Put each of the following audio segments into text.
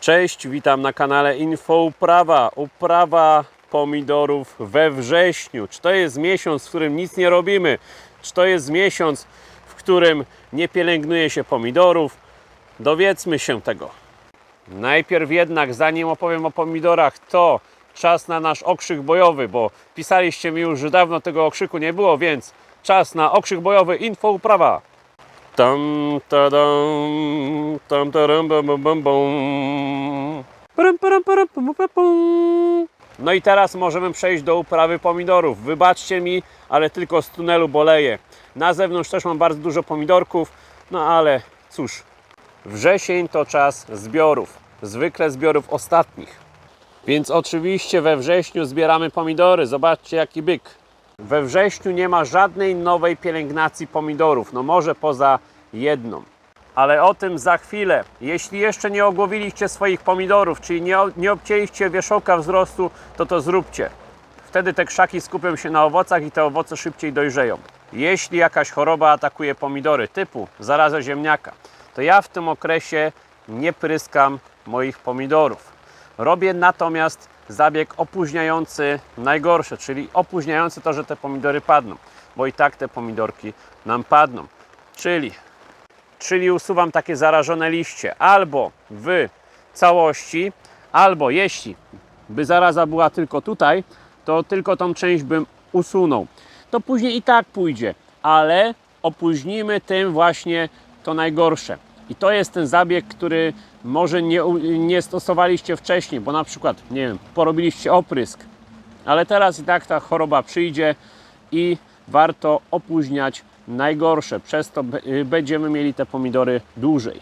Cześć, witam na kanale Info Uprawa. Uprawa pomidorów we wrześniu. Czy to jest miesiąc, w którym nic nie robimy? Czy to jest miesiąc, w którym nie pielęgnuje się pomidorów? Dowiedzmy się tego. Najpierw jednak, zanim opowiem o pomidorach, to czas na nasz okrzyk bojowy, bo pisaliście mi już, że dawno tego okrzyku nie było, więc czas na okrzyk bojowy Info Uprawa. Tam, tadam, tam, taram, bam, bam, bam, bam. Param, param, param, pum, pum, pum. No i teraz możemy przejść do uprawy pomidorów. Wybaczcie mi, ale tylko z tunelu boleję. Na zewnątrz też mam bardzo dużo pomidorków, no ale cóż, wrzesień to czas zbiorów. Zwykle zbiorów ostatnich. Więc oczywiście we wrześniu zbieramy pomidory. Zobaczcie jaki byk. We wrześniu nie ma żadnej nowej pielęgnacji pomidorów, no może poza jedną. Ale o tym za chwilę. Jeśli jeszcze nie ogłowiliście swoich pomidorów, czyli nie, nie obcięliście wierzchołka wzrostu, to to zróbcie. Wtedy te krzaki skupią się na owocach i te owoce szybciej dojrzeją. Jeśli jakaś choroba atakuje pomidory typu zaraza ziemniaka, to ja w tym okresie nie pryskam moich pomidorów. Robię natomiast zabieg opóźniający najgorsze, czyli opóźniający to, że te pomidory padną, bo i tak te pomidorki nam padną. Czyli, czyli usuwam takie zarażone liście albo w całości, albo jeśli by zaraza była tylko tutaj, to tylko tą część bym usunął. To później i tak pójdzie, ale opóźnimy tym właśnie to najgorsze. I to jest ten zabieg, który może nie, nie stosowaliście wcześniej, bo na przykład, nie wiem, porobiliście oprysk, ale teraz i tak ta choroba przyjdzie i warto opóźniać najgorsze. Przez to y, będziemy mieli te pomidory dłużej.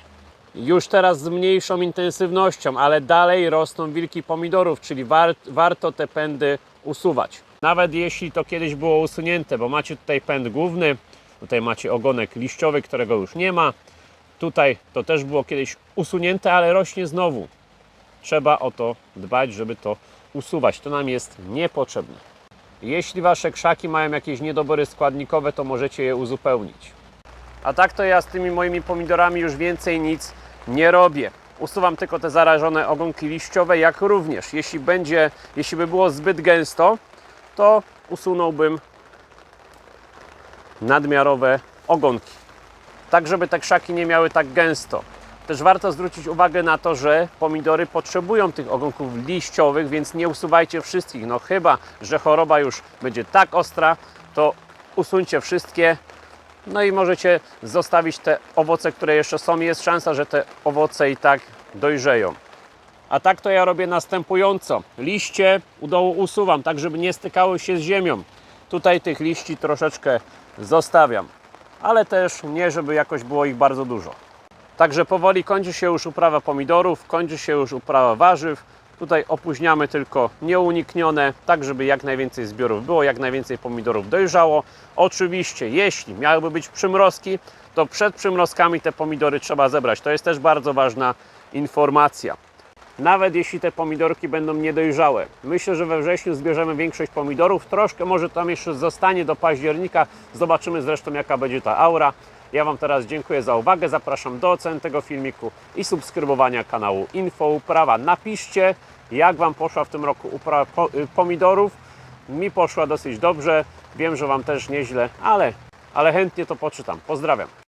Już teraz z mniejszą intensywnością, ale dalej rosną wilki pomidorów, czyli war, warto te pędy usuwać. Nawet jeśli to kiedyś było usunięte, bo macie tutaj pęd główny, tutaj macie ogonek liściowy, którego już nie ma. Tutaj to też było kiedyś usunięte, ale rośnie znowu. Trzeba o to dbać, żeby to usuwać. To nam jest niepotrzebne. Jeśli wasze krzaki mają jakieś niedobory składnikowe, to możecie je uzupełnić. A tak to ja z tymi moimi pomidorami już więcej nic nie robię. Usuwam tylko te zarażone ogonki liściowe, jak również jeśli będzie, jeśli by było zbyt gęsto, to usunąłbym nadmiarowe ogonki. Tak, żeby te krzaki nie miały tak gęsto. Też warto zwrócić uwagę na to, że pomidory potrzebują tych ogonków liściowych, więc nie usuwajcie wszystkich. No chyba, że choroba już będzie tak ostra, to usuńcie wszystkie, no i możecie zostawić te owoce, które jeszcze są. Jest szansa, że te owoce i tak dojrzeją. A tak to ja robię następująco. Liście u dołu usuwam, tak żeby nie stykały się z ziemią. Tutaj tych liści troszeczkę zostawiam, ale też nie, żeby jakoś było ich bardzo dużo. Także powoli kończy się już uprawa pomidorów, kończy się już uprawa warzyw. Tutaj opóźniamy tylko nieuniknione, tak żeby jak najwięcej zbiorów było, jak najwięcej pomidorów dojrzało. Oczywiście, jeśli miałyby być przymrozki, to przed przymrozkami te pomidory trzeba zebrać. To jest też bardzo ważna informacja. Nawet jeśli te pomidorki będą niedojrzałe. Myślę, że we wrześniu zbierzemy większość pomidorów. Troszkę może tam jeszcze zostanie do października. Zobaczymy zresztą jaka będzie ta aura. Ja Wam teraz dziękuję za uwagę. Zapraszam do ocen tego filmiku i subskrybowania kanału Info Uprawa. Napiszcie, jak Wam poszła w tym roku uprawa y, pomidorów. Mi poszła dosyć dobrze. Wiem, że Wam też nieźle, ale, ale chętnie to poczytam. Pozdrawiam.